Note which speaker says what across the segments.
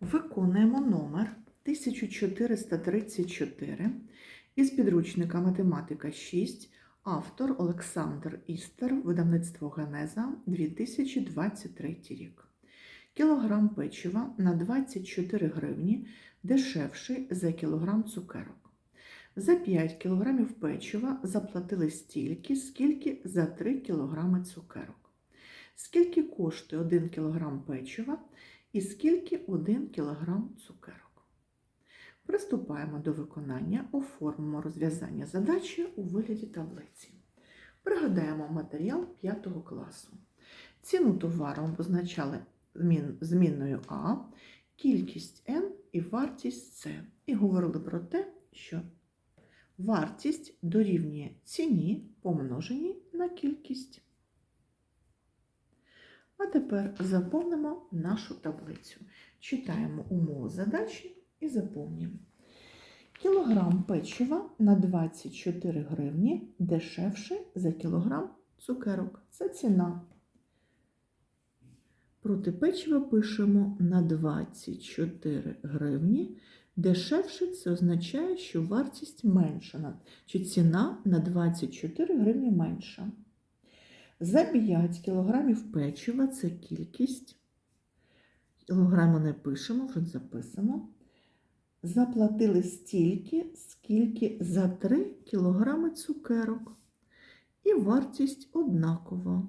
Speaker 1: Виконуємо номер 1434 із підручника Математика 6, автор Олександр Істер, видавництво Генеза 2023 рік. Кілограм печива на 24 гривні дешевший за кілограм цукерок. За 5 кілограмів печива заплатили стільки, скільки за 3 кілограми цукерок. Скільки коштує 1 кілограм печива і скільки 1 кілограм цукерок? Приступаємо до виконання, оформимо розв'язання задачі у вигляді таблиці. Пригадаємо матеріал 5 класу. Ціну товару позначали змін- змінною А, кількість N і вартість С. І говорили про те, що вартість дорівнює ціні помноженій на кількість. А тепер заповнимо нашу таблицю. Читаємо умову задачі і заповнюємо. Кілограм печива на 24 гривні дешевше за кілограм цукерок. Це ціна. Проти печива пишемо на 24 гривні. Дешевше це означає, що вартість менша, чи ціна на 24 гривні менша. За 5 кілограмів печива це кількість. Кілограми не пишемо, вже записано. Заплатили стільки, скільки за 3 кілограми цукерок. І вартість однакова.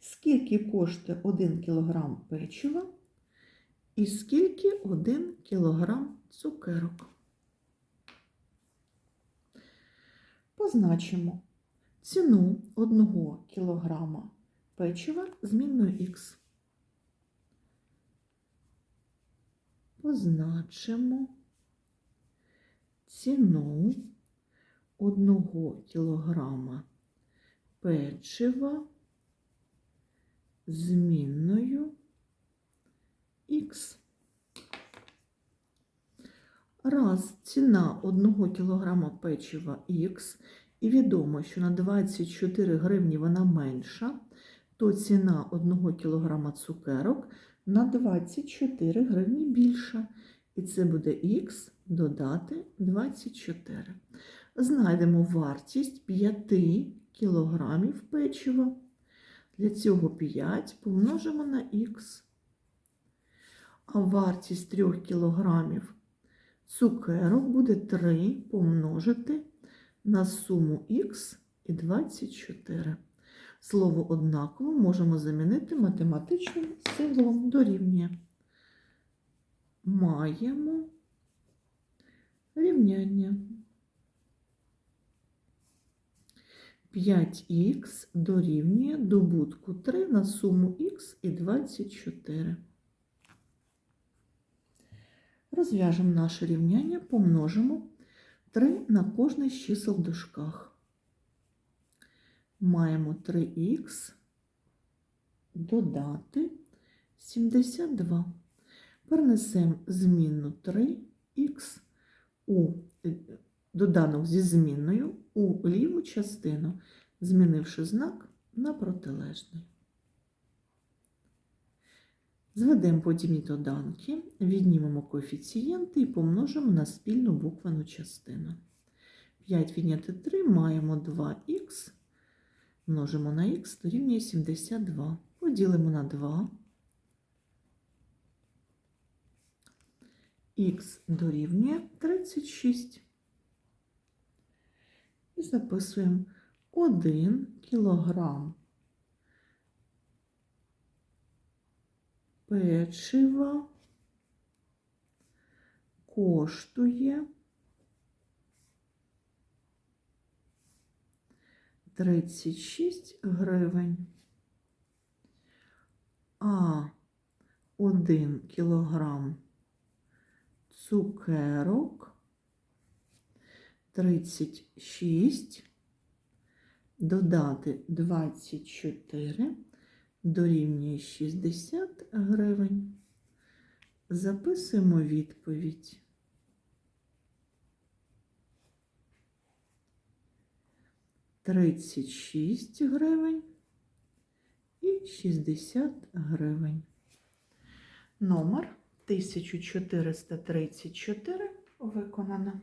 Speaker 1: Скільки коштує 1 кілограм печива і скільки 1 кілограм цукерок? Позначимо ціну 1 кілограма печива змінною х. Позначимо ціну 1 кілограма печива змінною х. Раз ціна 1 кг печива х, і відомо, що на 24 гривні вона менша, то ціна 1 кг цукерок на 24 гривні більша. І це буде х додати 24. Знайдемо вартість 5 кг печива. Для цього 5 помножимо на х. А вартість 3 кг цукерок буде 3 помножити на суму х і 24. Слово однаково можемо замінити математичним символом дорівнює. Маємо рівняння. 5х дорівнює добутку 3 на суму х і 24. Розв'яжемо наше рівняння, помножимо 3 на кожне з чисел в дужках. Маємо 3х додати 72. Перенесемо змінну 3х у доданок зі змінною у ліву частину, змінивши знак на протилежний. Зведемо подібні доданки, віднімемо коефіцієнти і помножимо на спільну буквену частину. 5 відняти 3 маємо 2х, множимо на х, дорівнює 72. Поділимо на 2. Х дорівнює 36. І записуємо 1 кілограм печива коштує 36 гривень, а 1 кілограм цукерок 36 додати 24 дорівнює 60 гривень. Записуємо відповідь. Тридцять шість гривень і 60 гривень. Номер 1434 виконано.